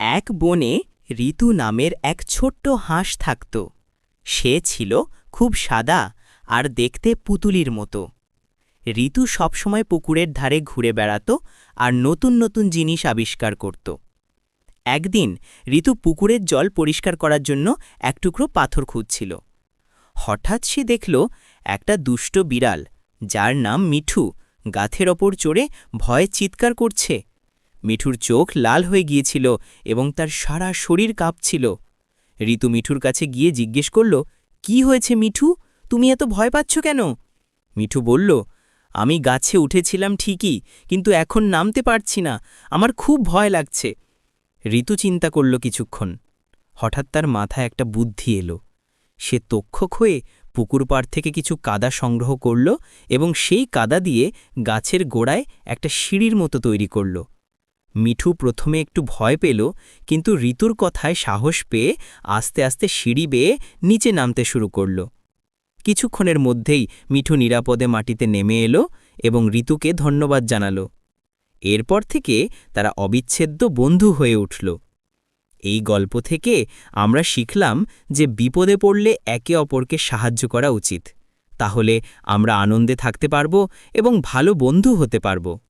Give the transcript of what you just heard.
এক বনে ঋতু নামের এক ছোট্ট হাঁস থাকত। সে ছিল খুব সাদা আর দেখতে পুতুলির মতো। ঋতু সবসময় পুকুরের ধারে ঘুরে বেড়াত আর নতুন নতুন জিনিস আবিষ্কার করত। একদিন ঋতু পুকুরের জল পরিষ্কার করার জন্য এক টুকরো পাথর খুঁজছিল। হঠাৎ সে দেখল একটা দুষ্ট বিড়াল, যার নাম মিঠু গাথের ওপর চড়ে ভয়ে চিৎকার করছে। মিঠুর চোখ লাল হয়ে গিয়েছিল এবং তার সারা শরীর কাঁপছিল। ঋতু মিঠুর কাছে গিয়ে জিজ্ঞেস করল, কি হয়েছে মিঠু? তুমি এত ভয় পাচ্ছ কেন? মিঠু বলল, আমি গাছে উঠেছিলাম ঠিকই, কিন্তু এখন নামতে পারছি না, আমার খুব ভয় লাগছে। ঋতু চিন্তা করল কিছুক্ষণ। হঠাৎ তার মাথায় একটা বুদ্ধি এলো। সে তক্ষক হয়ে পুকুর পাড় থেকে কিছু কাদা সংগ্রহ করল এবং সেই কাদা দিয়ে গাছের গোড়ায় একটা সিঁড়ির মতো তৈরি করল। মিঠু প্রথমে একটু ভয় পেল, কিন্তু ঋতুর কথায় সাহস পেয়ে আস্তে আস্তে সিঁড়ি বেয়ে নিচে নামতে শুরু করল। কিছুক্ষণের মধ্যেই মিঠু নিরাপদে মাটিতে নেমে এলো এবং ঋতুকে ধন্যবাদ জানালো। এরপর থেকে তারা অবিচ্ছেদ্য বন্ধু হয়ে উঠল। এই গল্প থেকে আমরা শিখলাম যে বিপদে পড়লে একে অপরকে সাহায্য করা উচিত। তাহলে আমরা আনন্দে থাকতে পারব এবং ভালো বন্ধু হতে পারব।